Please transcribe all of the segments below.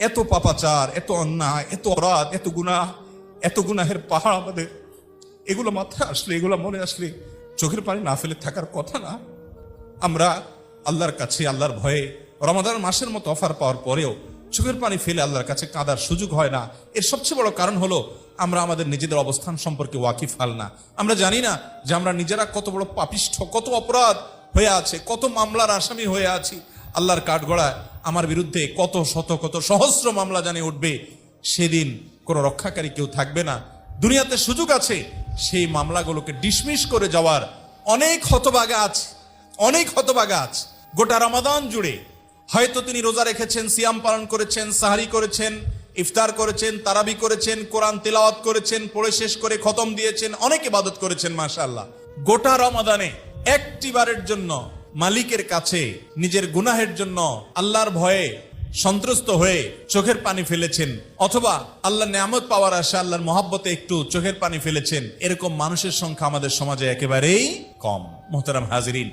এত পাপাচার, এত অন্যায়, এত অপরাধ, এত গুনাহ, এত গুনাহের পাহাড় আমাদের। এগুলো মাথায় আসলে, এগুলো মনে আসলে চোখের পানি না ফেলে থাকার কথা না। আমরা আল্লাহর কাছে, আল্লাহর ভয়ে রমাদান মাসের মতো অফার পাওয়ার পরেও চোখের পানি ফেলে আল্লাহর কাছে কাঁদার সুযোগ হয় না। এর সবচেয়ে বড় কারণ হলো আমরা আমাদের নিজেদের অবস্থান সম্পর্কে ওয়াকিফ হাল না। আমরা জানি না যে আমরা নিজেরা কত বড় পাপিষ্ঠ, কত অপরাধ হয়ে আছে, কত মামলার আসামি হয়ে আছি। আল্লাহর কাঠগড়ায় আমার বিরুদ্ধে কত শত, কত সহস্র মামলা জানিয়ে উঠবে, সেদিন কোনো রক্ষাকারী কেউ থাকবে না। দুনিয়াতে সুযোগ আছে, সেই মামলাগুলোকে ডিসমিস করে যাওয়ার অনেক হতবাগা আছে, অনেক হতবাগা আছে। গোটা রমাদান জুড়ে হয়তো তিনি রোজা রেখেছেন, সিয়াম পালন করেছেন, সাহারি করেছেন, ইফতার করেছেন, তারাবি করেছেন, কোরআন তেলাওয়াত করেছেন, পড়ে শেষ করে খতম দিয়েছেন, অনেক ইবাদত করেছেন, মাশাআল্লাহ। গোটা রমাদানে একটি বারের জন্য মালিকের কাছে নিজের গুনাহের জন্য আল্লাহর ভয়ে সন্ত্রস্ত হয়ে চোখের পানি ফেলেছেন, অথবা আল্লাহ নিয়ামত পাওয়ার আশা, আল্লাহর মহাব্বতে একটু চোখের পানি ফেলেছেন, এরকম মানুষের সংখ্যা আমাদের সমাজে একেবারেই কম। মোহতারাম হাজিরিন,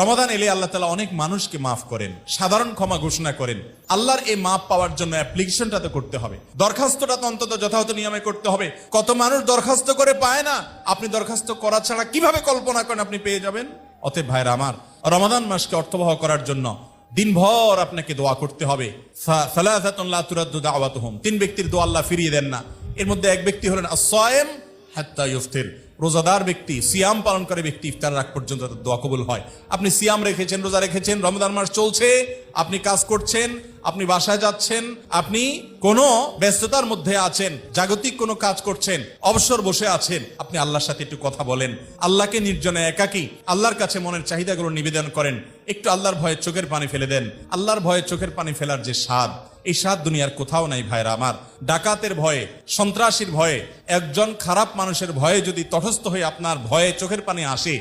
রমাদান এলে আল্লাহ তালা অনেক মানুষকে মাফ করেন, সাধারণ ক্ষমা ঘোষণা করেন। আল্লাহর এই মাফ পাওয়ার জন্য অ্যাপ্লিকেশনটা তো করতে হবে। দরখাস্তটা তো অন্তত যথাযথ নিয়মে করতে হবে। কত মানুষ দরখাস্ত করে পায় না, আপনি দরখাস্ত করা ছাড়া কীভাবে কল্পনা করেন আপনি পেয়ে যাবেন? অতএব ভাইরা আমার, রমাদান মাসকে অর্থবহ করার জন্য দিনভর আপনাকে দোয়া করতে হবে। তিন ব্যক্তির দোয়া আল্লাহ ফিরিয়ে দেন না। এর মধ্যে এক ব্যক্তি হলেন আসয়েম হাত্তা ইফতির রোজাদার ব্যক্তি, সিয়াম পালন করে ব্যক্তি ইফতার রাখ পর্যন্ত দোয়া কবুল হয়। আপনি সিয়াম রেখেছেন, রোজা রেখেছেন, রমজান মাস চলছে, আপনি কাজ করছেন, আপনি বাসায় যাচ্ছেন, আপনি কোনো ব্যস্ততার মধ্যে আছেন, জাগতিক কোনো কাজ করছেন, অবসর বসে আছেন, আপনি আল্লাহর সাথে একটু কথা বলেন। আল্লাহকে নির্জনে একাকী, আল্লাহর কাছে মনের চাহিদাগুলো নিবেদন করেন। একটু আল্লাহর ভয়ে চোখের পানি ফেলে দেন। আল্লাহর ভয়ে চোখের পানি ফেলার যে স্বাদ এই স্বাদ দুনিয়ার কোথাও নাই ভাইরা আমার। ডাকাতের ভয়ে, সন্ত্রাসীর ভয়ে, একজন খারাপ মানুষের ভয়ে যদি তটস্থ হয়ে আপনার ভয়ে চোখের পানি আসে,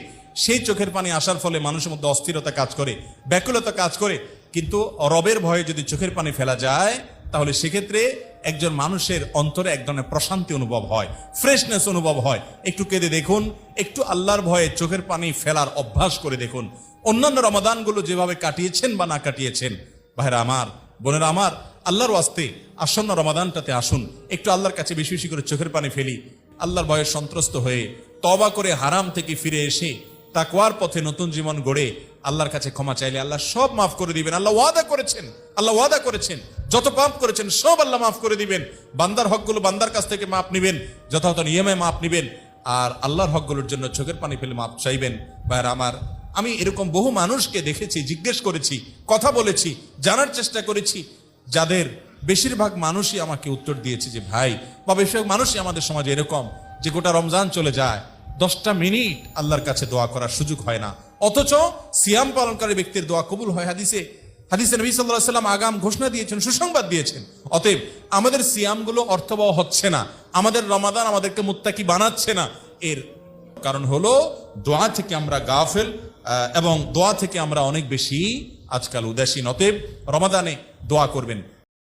সেই চোখের পানি আসার ফলে মানুষের মধ্যে অস্থিরতা কাজ করে, ব্যাকুলতা কাজ করে। কিন্তু রবের ভয়ে যদি চোখের পানি ফেলা যায়, তাহলে সেক্ষেত্রে একজন মানুষের অন্তরে এক ধরনের প্রশান্তি অনুভব হয়, ফ্রেশনেস অনুভব হয়। একটু কেঁদে দেখুন, একটু আল্লাহর ভয়ে চোখের পানি ফেলার অভ্যাস করে দেখুন। অন্যান্য রমাদানগুলো যেভাবে কাটিয়েছেন বা না কাটিয়েছেন, ভাইরা আমার, বোনেরা আমার আল্লাহর ওয়াস্তে আসন্ন রমাদানটাতে আসুন। একটু আল্লাহর কাছে বেশি বেশি করে চোখের পানি ফেলি। আল্লাহর ভয়ে সন্ত্রস্ত হয়ে তবা করে হারাম থেকে ফিরে এসে, তাকওয়ার পথে নতুন জীবন গড়ে আল্লাহর কাছে ক্ষমা চাইলে আল্লাহ সব মাফ করে দিবেন। আল্লাহ ওয়াদা করেছেন, আল্লাহ ওয়াদা করেছেন। যত পাপ করেছেন, সব আল্লাহ মাফ করে দিবেন। বান্দার হকগুলো বান্দার কাছ থেকে মাপ নিবেন, যথাযথ নিয়মে মাপ নিবেন। আর আল্লাহর হকগুলোর জন্য চোখের পানি ফেলে মাপ চাইবেন। ভাইয়ের আমার, আমি এরকম বহু মানুষকে দেখেছি, জিজ্ঞেস করেছি, কথা বলেছি, জানার চেষ্টা করেছি। যাদের বেশিরভাগ মানুষই আমাকে উত্তর দিয়েছে যে, ভাই, বা বেশিরভাগ মানুষই আমাদের সমাজে এরকম যে গোটা রমজান চলে যায়, দশটা মিনিট আল্লাহর কাছে দোয়া করার সুযোগ হয় না। অথচ সিয়াম পালনকারী ব্যক্তির দোয়া কবুল হয় হাদিসে। হাদিসে নবী সাল্লাহ সাল্লাম আগাম ঘোষণা দিয়েছেন, সুসংবাদ দিয়েছেন। অতএব আমাদের সিয়ামগুলো অর্থবহ হচ্ছে না। আমাদের রমাদান আমাদেরকে মুত্তাকি বানাচ্ছে না। এর কারণ হলো, দোয়া থেকে আমরা গাফেল এবং দোয়া থেকে আমরা অনেক বেশি আজকাল উদাসীন অতএব রমাদানে দোয়া করবেন।